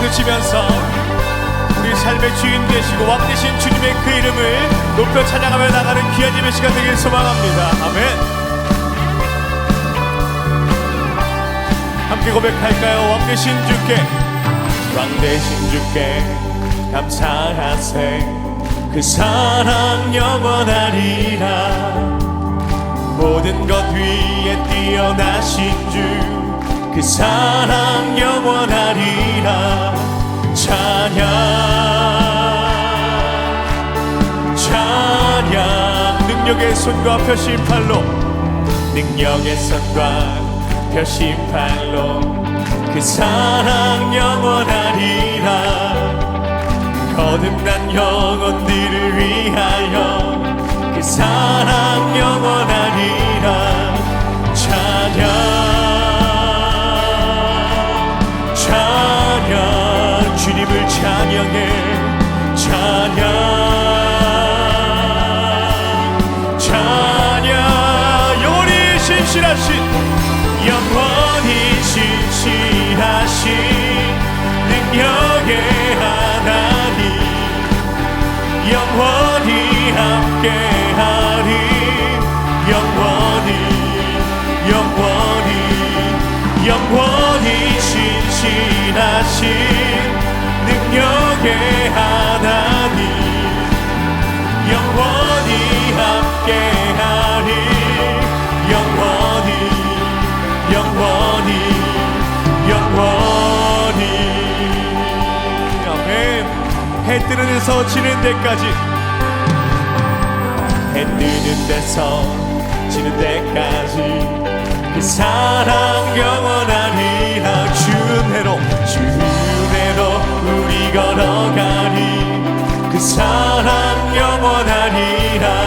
드시면서 우리 삶의 주인 되시고 왕 되신 주님의 그 이름을 높여 찬양하며 나가는 귀한 예배 시간 되길 소망합니다. 아멘. 함께 고백할까요? 왕 되신 주께 왕 되신 주께 감사하세 그 사랑 영원하리라 모든 것 위에 뛰어나신 주 그 사랑 영원하리라. 찬양. 찬양. 능력의 손과 표심팔로. 능력의 손과 표심팔로. 그 사랑 영원하리라. 거듭난 영혼들을 위하여 그 사랑 영원하리라 주님을 찬양해. 찬양. 찬양. 영원히 신실하신 영원 해 뜨는 데서 지는 데까지. 해 뜨는 데서 지는 데까지. 그 사랑 영원하리라 주 은혜로 주 은혜로 우리 걸어가리. 그 사랑 영원하리라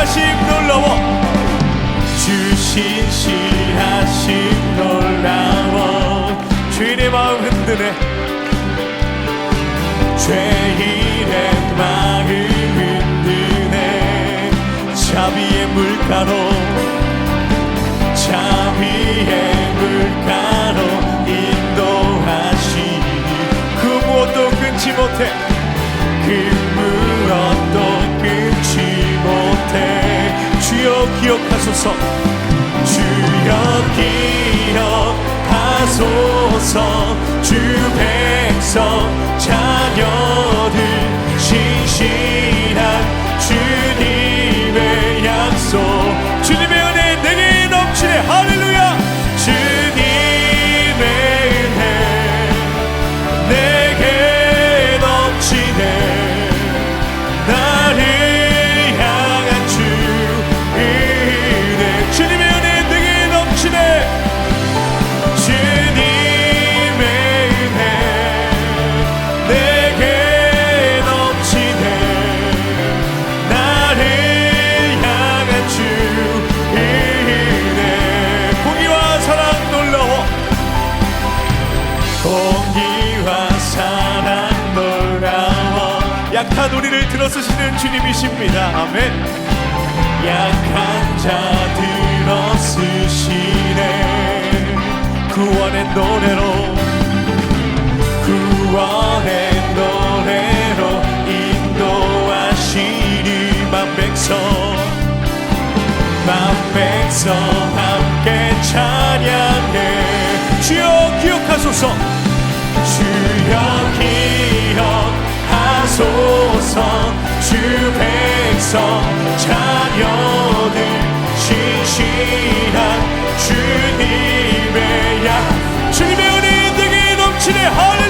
하심 놀라워. 주 신 실하심 놀라워 주인의 마음 흔드네. 죄인의 마음 흔드네. 자비의 물가로 자비의 물가로 인도하시니. 그 무엇도 끊지 못해 기억하소서 주여 기억하소서 주 백성 약한 우리를 들어쓰시는 주님이십니다. 아멘. 약한 자 들어쓰시네. 구원의 노래로 구원의 노래로 인도하시니 만 백성. 만 백성 함께 찬양해. 주여 기억하소서. 주여 기억하소서 소서 주 백성 자녀들 신실한 주님의 약 주님의 은혜 되게 넘치네. 헐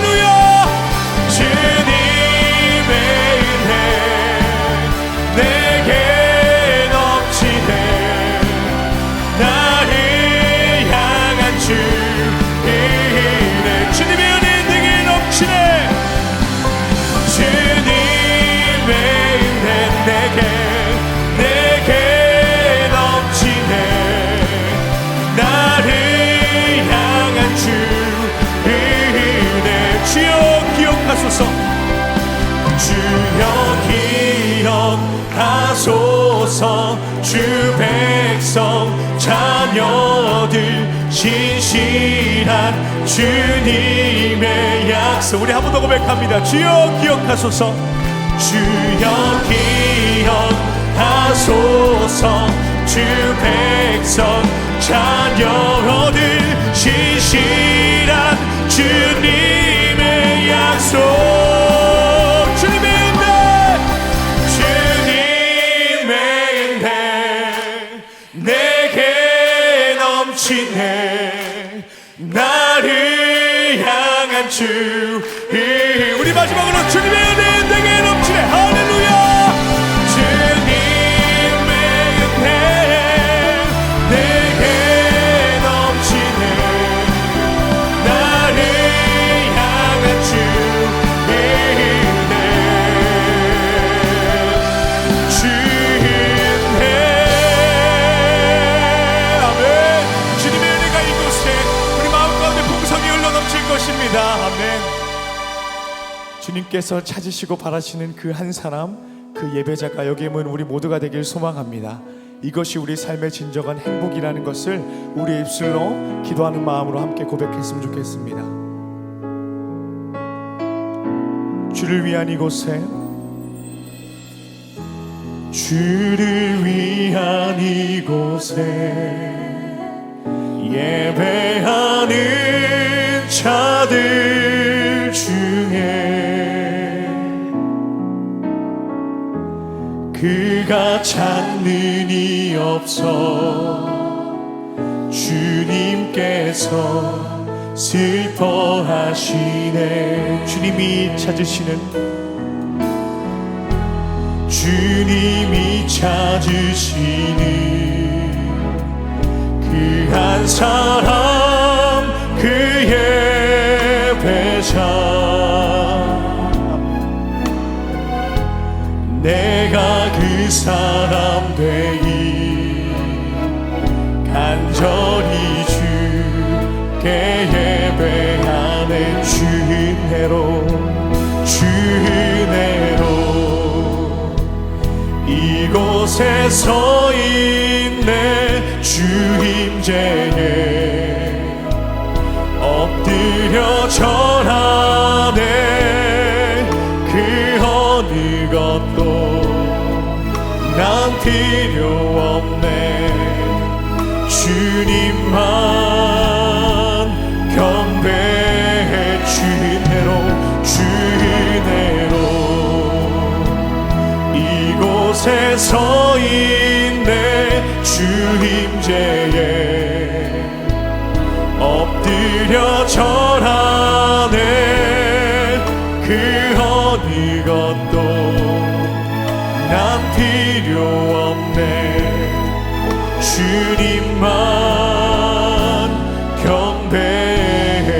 주 백성 자녀들 신실한 주님의 약속. 우리 한 번 더 고백합니다. 주여 기억하소서. 주여 기억하소서. 주 백성 자녀 주 우리 마지막으로 주님의 은혜 주님께서 찾으시고 바라시는 그 한 사람 그 예배자가 여기 있는 우리 모두가 되길 소망합니다. 이것이 우리 삶의 진정한 행복이라는 것을 우리 입술로 기도하는 마음으로 함께 고백했으면 좋겠습니다. 주를 위한 이곳에 주를 위한 이곳에 예배하는 자들 중에 그가 찾는 이 없어. 주님께서 슬퍼하시네. 주님이 찾으시는 주님이 찾으시는 그 한 사람 그의 배자 내가 그 사람 되기 간절히 주께 예배하는 주 은혜로 주 은혜로. 이곳에 서 있네. 주임제에 엎드려 절하네. 그 어느 것도 난 필요 없네. 주님만 경배해 주은혜로 주은혜로. 이곳에 서 있네 주임제에 엎드려 절하 필요 없네. 주님만 경배해.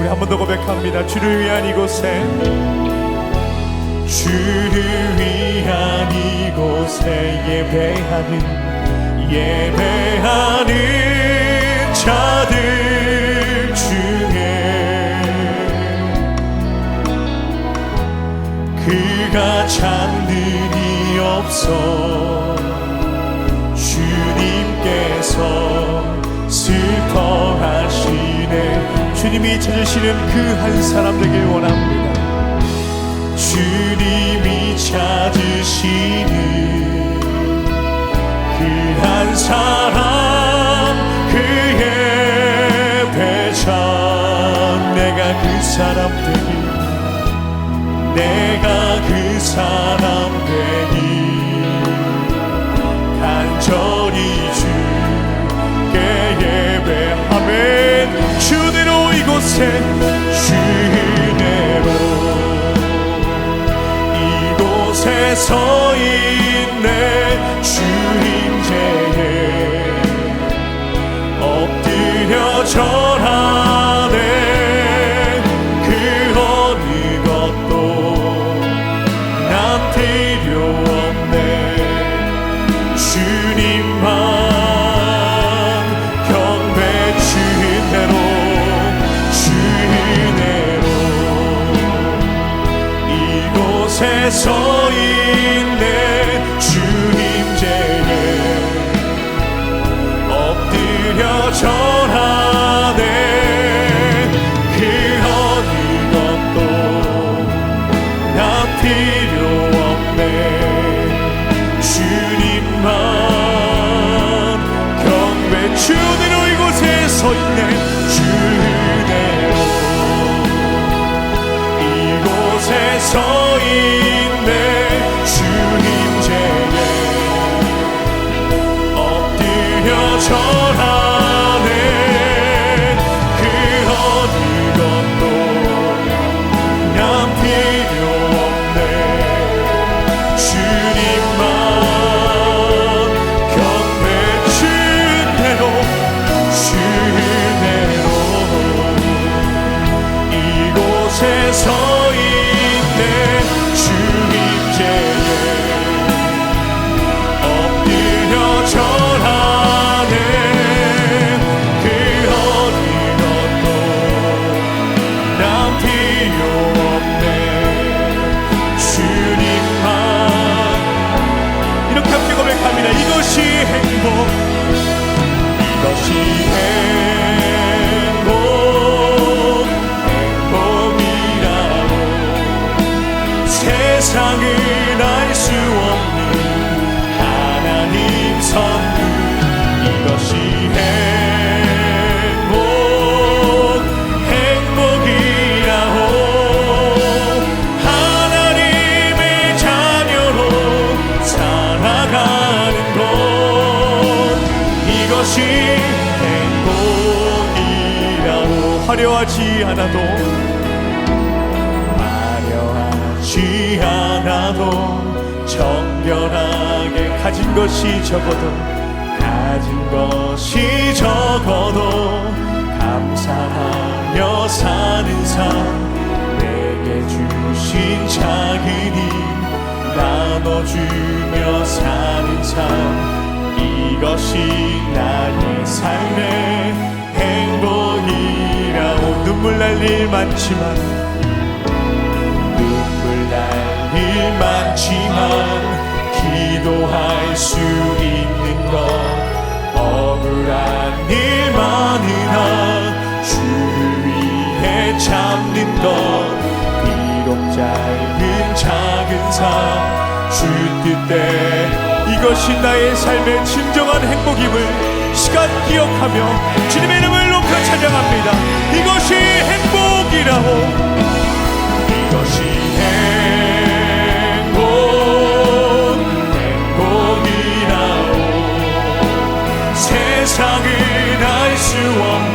우리 한 번 더 고백합니다. 주를 위한 이곳에 주를 위한 이곳에 예배하는 예배하는 이 없어 주님께서 슬퍼하시네. 주님이 찾으시는 그 한 사람 되길 원합니다. 주님이 찾으시는 그 한 사람 그의 배자 내가 그 사람 되기 내가 그 사람 서 있네. 주님 제에 엎드려 절하네. 그 어느 것도 난 필요 없네. 주님만 경배 주은혜로 주은혜로 이곳에 서 있네 이곳 화려하지 않아도 화려하지 않아도 정결하게 가진 것이 적어도 가진 것이 적어도 감사하며 사는 삶 내게 주신 힘 나눠주며 사는 삶 이것이 나의 삶의 일 많지만 눈물 날 일 많지만 기도할 수 있는 것. 억울한 일 많으나 주를 위해 참는 것. 비록 짧은 작은 삶주 뜻대 이것이 나의 삶의 진정한 행복임을 시간 기억하며 주님의 이름을 일으켜 찬양합니다. 이것이 행복이라고. 이것이 행복, 행복이라고. 세상은 알 수 없는